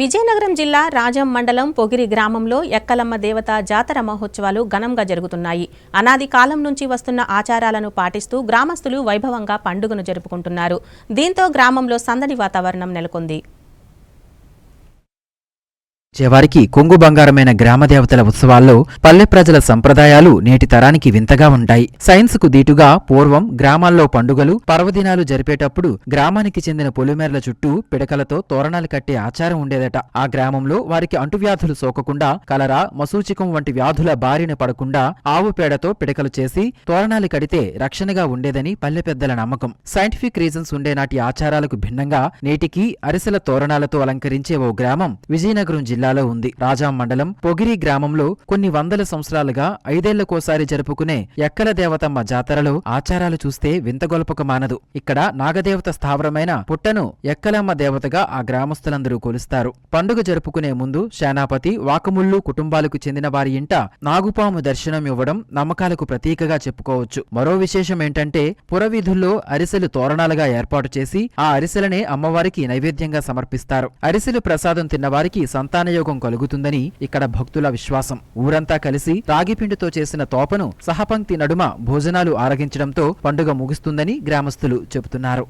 విజయనగరం జిల్లా రాజం మండలం పొగిరి గ్రామంలో ఎక్కలమ్మ దేవత జాతర మహోత్సవాలు ఘనంగా జరుగుతున్నాయి. అనాది కాలం నుంచి వస్తున్న ఆచారాలను పాటిస్తూ గ్రామస్తులు వైభవంగా పండుగను జరుపుకుంటున్నారు. దీంతో గ్రామంలో సందడి వాతావరణం నెలకొంది. చివరికి కొంగు బంగారమైన గ్రామదేవతల ఉత్సవాల్లో పల్లె ప్రజల సంప్రదాయాలు నేటి తరానికి వింతగా ఉంటాయి. సైన్స్కు దీటుగా పూర్వం గ్రామాల్లో పండుగలు పర్వదినాలు జరిపేటప్పుడు గ్రామానికి చెందిన పొలిమేరల చుట్టూ పిడకలతో తోరణాలు కట్టే ఆచారం ఉండేదట. ఆ గ్రామంలో వారికి అంటువ్యాధులు సోకకుండా కలరా మసూచికం వంటి వ్యాధుల బారిన పడకుండా ఆవు పేడతో పిడకలు చేసి తోరణాలు కడితే రక్షణగా ఉండేదని పల్లె పెద్దల నమ్మకం. సైంటిఫిక్ రీజన్స్ ఉండే నాటి ఆచారాలకు భిన్నంగా నేటికి అరిసెల తోరణాలతో అలంకరించే ఓ గ్రామం విజయనగరం జిల్లా జిల్లాలో ఉంది. రాజా మండలం పొగిరి గ్రామంలో కొన్ని వందల సంవత్సరాలుగా ఐదేళ్ళకోసారి జరుపుకునే ఎక్కల దేవతమ్మ జాతరలో ఆచారాలు చూస్తే వింతగొల్పక మానదు ఇక్కడ నాగదేవత స్థావరమైన పుట్టను ఎక్కలమ్మ దేవతగా ఆ గ్రామస్తులందరూ కొలుస్తారు. పండుగ జరుపుకునే ముందు సేనాపతి వాకముళ్ళు కుటుంబాలకు చెందిన వారి ఇంట నాగుపాము దర్శనం ఇవ్వడం నమ్మకాలకు ప్రతీకగా చెప్పుకోవచ్చు. మరో విశేషం ఏంటంటే పురవీధుల్లో అరిసెలు తోరణాలుగా ఏర్పాటు చేసి ఆ అరిసెలనే అమ్మవారికి నైవేద్యంగా సమర్పిస్తారు. అరిసెలు ప్రసాదం తిన్నవారికి సంతానయోగం కలుగుతుందని ఇక్కడ భక్తుల విశ్వాసం. ఊరంతా కలిసి రాగిపిండితో చేసిన తోపను సహపంక్తి నడుమ భోజనాలు ఆరగించడంతో పండుగ ముగుస్తుందని గ్రామస్తులు చెబుతున్నారు.